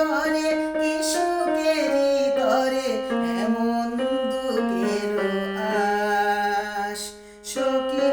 করে কিশোকেরি করে এমন দুঃখের আশ। সখী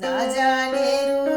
না জানে রূপ